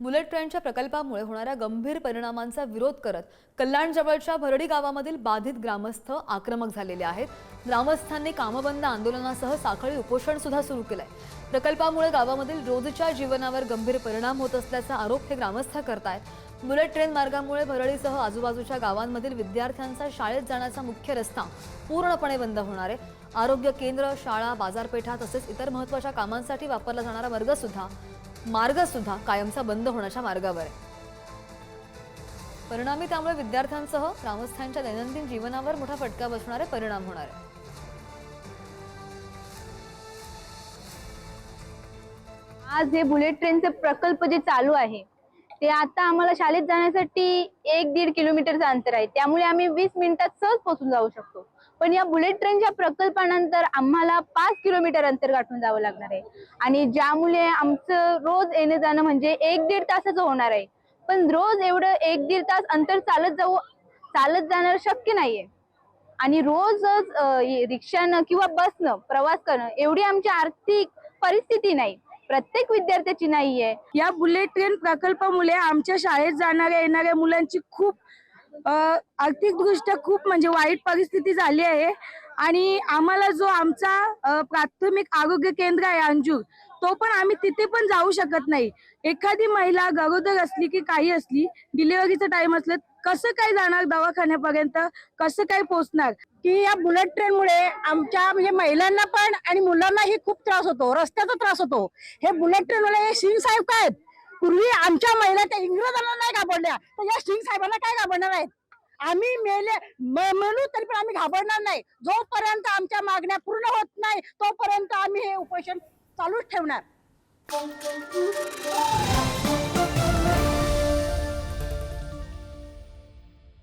Bullet ट्रेनच्या प्रकल्पामुळे होणाऱ्या गंभीर परिणामांचा विरोध करत कल्याणजवळच्या भरडी गावामधील बाधित ग्रामस्थ आक्रमक झालेले आहेत. ग्रामस्थांनी कामबंद आंदोलनासह साखळी उपोषण सुद्धा सुरू केलंय. प्रकल्पामुळे गावामधील रोजच्या जीवनावर गंभीर परिणाम होत असल्याचा आरोप हे ग्रामस्थ करतायत. बुलेट ट्रेन मार्गामुळे भरडीसह आजूबाजूच्या गावांमधील विद्यार्थ्यांचा शाळेत जाण्याचा मुख्य रस्ता पूर्णपणे बंद होणार आहे. आरोग्य केंद्र शाळा बाजारपेठा तसेच इतर महत्त्वाच्या कामांसाठी वापरला जाणारा वर्ग सुद्धा मार्ग सुद्धा कायमचा बंद होण्याच्या मार्गावर आहे. परिणामी त्यामुळे विद्यार्थ्यांसह ग्रामस्थांच्या दैनंदिन जीवनावर मोठा फटका बसणारे परिणाम होणार आहे. आज हे बुलेट ट्रेनचे प्रकल्प जे चालू आहे ते आता आम्हाला शाळेत जाण्यासाठी एक दीड किलोमीटरचं अंतर आहे. त्यामुळे आम्ही वीस मिनिटात सहज पोहोचून जाऊ शकतो. पण या बुलेट ट्रेनच्या प्रकल्पानंतर आम्हाला पाच किलोमीटर अंतर गाठून जावं लागणार आहे. आणि ज्यामुळे आमचं रोज येणं जाणं म्हणजे एक दीड तासाचं होणार आहे. पण रोज एवढं एक दीड तास अंतर चालत जाऊ चालत जाणं शक्य नाहीये. आणि रोजच रिक्षानं किंवा बसनं प्रवास करणं एवढी आमची आर्थिक परिस्थिती नाही. प्रत्येक विद्यार्थ्याची नाहीये. या बुलेट ट्रेन प्रकल्पामुळे आमच्या शाळेत जाणाऱ्या येणाऱ्या मुलांची खूप आर्थिकदृष्ट्या खूप म्हणजे वाईट परिस्थिती झाली आहे. आणि आम्हाला जो आमचा प्राथमिक आरोग्य केंद्र आहे अंजूर तो पण आम्ही तिथे पण जाऊ शकत नाही. एखादी महिला गरोदर असली की काही असली डिलिव्हरीचा टाइम असलं कसं काय जाणार दवाखान्यापर्यंत? कसं काय पोहोचणार की या बुलेट ट्रेनमुळे आमच्या म्हणजे महिलांना पण आणि मुलांनाही खूप त्रास होतो. रस्त्याचा त्रास होतो. हे बुलेट ट्रेनवाले हे सिंग साहेब काय आहेत? पूर्वी आमच्या महिला त्या इंग्रजांना नाही घाबरल्या. तर या सिंग साहेबांना काय घाबरणार आहेत? आम्ही मेले म्हणू तरी पण आम्ही घाबरणार नाही. जोपर्यंत आमच्या मागण्या पूर्ण होत नाही तोपर्यंत आम्ही हे उपोषण चालूच ठेवणार.